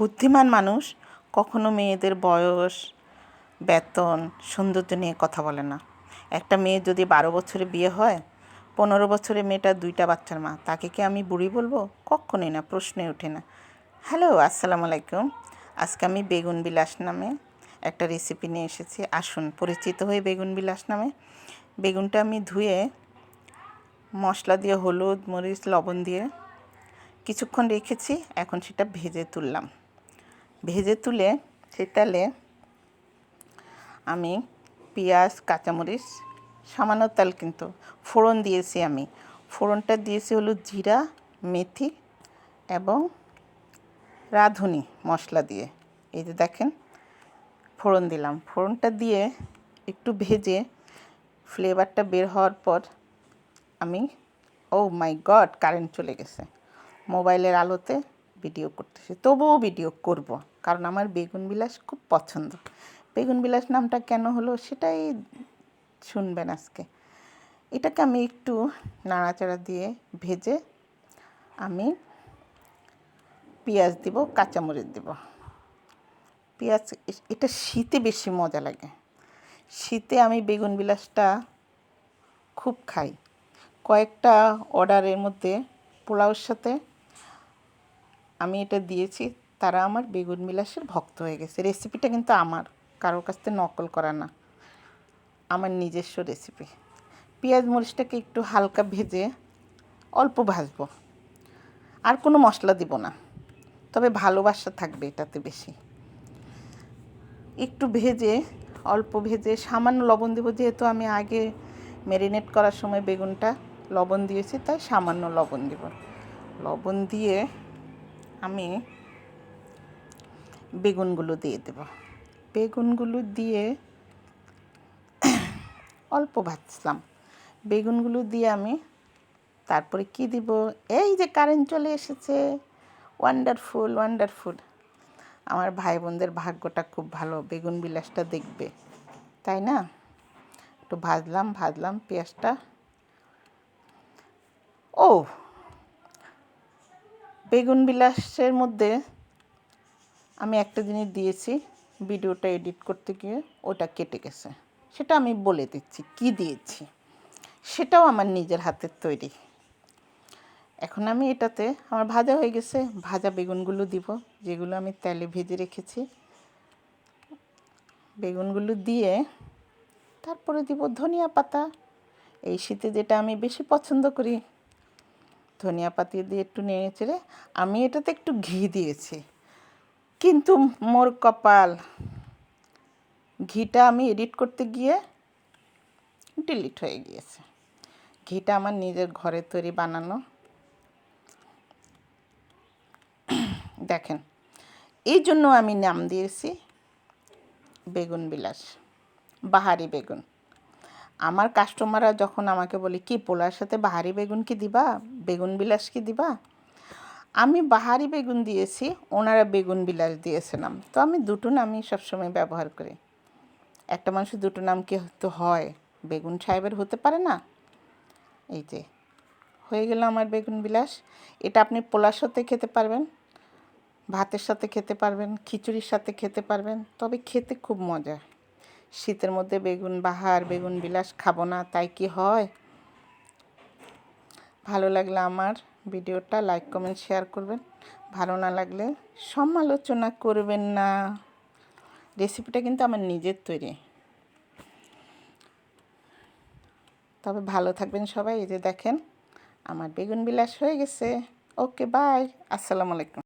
বুদ্ধিমান মানুষ কখনো মেয়েদের বয়স, বেতন সৌন্দর্য নিয়ে কথা বলে না। একটা মেয়ে যদি বারো বছরে বিয়ে হয়, পনেরো বছরে মেয়েটা দুইটা বাচ্চার মা, তাকে কি আমি বুড়ি বলব? কখনোই না প্রশ্নে ওঠে না। হ্যালো, আসসালামু আলাইকুম। আজকে আমি বেগুন বিলাস নামে একটা রেসিপি নিয়ে এসেছি। আসুন, পরিচিত হয়ে বেগুন বিলাস নামে। বেগুনটা আমি ধুয়ে মশলা দিয়ে হলুদ, মরিচ, লবণ দিয়ে কিছুক্ষণ রেখেছি। এখন সেটা ভেজে তুললাম। ভেজে তুলে সেই তেলে আমি পেঁয়াজ, কাঁচামরিচ, সামান্য তেল কিন্তু ফোড়ন দিয়েছি আমি। ফোড়নটা দিয়েছি হলো জিরা, মেথি এবং রাঁধুনি মশলা দিয়ে। এই যে দেখেন, ফোড়ন দিলাম। ফোড়নটা দিয়ে একটু ভেজে ফ্লেভারটা বের হওয়ার পর আমি ও মাই গড কারেন্ট চলে গেছে। মোবাইলের আলোতে ভিডিও করতেছি, তবুও ভিডিও করব। কারণ আমার বেগুন বিলাস খুব পছন্দ। বেগুন বিলাস নামটা কেন হলো সেটাই শুনবেন আজকে। এটাকে আমি একটু নাড়াচাড়া দিয়ে ভেজে আমি পেঁয়াজ দিব, কাঁচামরিচ দিব। পেঁয়াজ এটা শীতে বেশি মজা লাগে। শীতে আমি বেগুন বিলাসটা খুব খাই। কয়েকটা অর্ডারের মধ্যে পোলাওর সাথে আমি এটা দিয়েছি। তারা আমার বেগুন বিলাসের ভক্ত হয়ে গেছে। রেসিপিটা কিন্তু আমার। কারোর কাছ থেকে নকল করা না। আমার নিজস্ব রেসিপি পেঁয়াজ মরিচটাকে একটু হালকা ভেজে অল্প ভাজবো। আর কোনো মশলা দিব না। তবে ভালোবাসা থাকবে এটাতে বেশি। একটু ভেজে, অল্প ভেজে, সামান্য লবণ দেবো। যেহেতু আমি আগে ম্যারিনেট করার সময় বেগুনটা লবণ দিয়েছি, তাই সামান্য লবণ দেব। লবণ দিয়ে আমি বেগুনগুলো দিয়ে দেব। বেগুনগুলো দিয়ে অল্প ভাজলাম। বেগুনগুলো দিয়ে আমি তারপরে কি দিব? এই যে কারেন্ট চলে এসেছে। ওয়ান্ডারফুল ওয়ান্ডারফুল আমার ভাই বোনদের ভাগ্যটা খুব ভালো। বেগুন বিলাসটা দেখবে। তাই না? একটু ভাজলাম ভাজলাম পেঁয়াজটা। ও! বেগুন বিলাসের মধ্যে আমি একটা জিনিস দিয়েছি, ভিডিওটা এডিট করতে গিয়ে ওটা কেটে গেছে। সেটা আমি বলে দিচ্ছি, কি দিয়েছি? সেটাও আমার নিজের হাতের তৈরি। এখন আমি এটাতে, আমার ভাজা হয়ে গেছে, ভাজা বেগুনগুলো দিব, যেগুলো আমি তেলে ভেজে রেখেছি। বেগুনগুলো দিয়ে তারপরে দিব ধনিয়া পাতা। এই শীতে যেটা আমি বেশি পছন্দ করি, ধনিয়া পাতি দিয়ে একটু নেড়ে চেড়ে, আমি এটাতে একটু ঘি দিয়েছি। কিন্তু মোর কপাল। ঘিটা আমি এডিট করতে গিয়ে ডিলিট হয়ে গিয়েছে। ঘিটা আমার নিজের ঘরে তৈরি বানানো। দেখেন, এই জন্য আমি নাম দিয়েছি বেগুন বিলাস, বাহারি বেগুন। আমার কাস্টমাররা যখন আমাকে বলে, কি পোলার সাথে বাহারি বেগুন কি দিবা? বেগুন বিলাস কি দিবা? আমি বাহারি বেগুন দিয়েছি, ওনারা বেগুন বিলাস দিয়েছে নাম। তো আমি দুটো নামই সবসময় ব্যবহার করি। একটা মানুষের দুটো নাম কি তো হয়, বেগুন সাহেবের হতে পারে না? এই যে, হয়ে গেল আমার বেগুন বিলাস। এটা আপনি পোলার সাথে খেতে পারবেন, ভাতের সাথে খেতে পারবেন, খিচুড়ির সাথে খেতে পারবেন, তবে খেতে খুব মজা। শীতের মধ্যে বেগুন, বাহার বেগুন বিলাস খাব না, তাই কি হয়? ভালো লাগল আমার। ভিডিওটা লাইক, কমেন্ট, শেয়ার করবেন। ভালো না লাগলে সমালোচনা করবেন না। রেসিপিটা কিন্তু আমার নিজের তৈরি। তবে ভালো থাকবেন সবাই। এই যে দেখেন, আমার বেগুন বিলাস হয়ে গেছে। Okay, bye. আসসালামু আলাইকুম।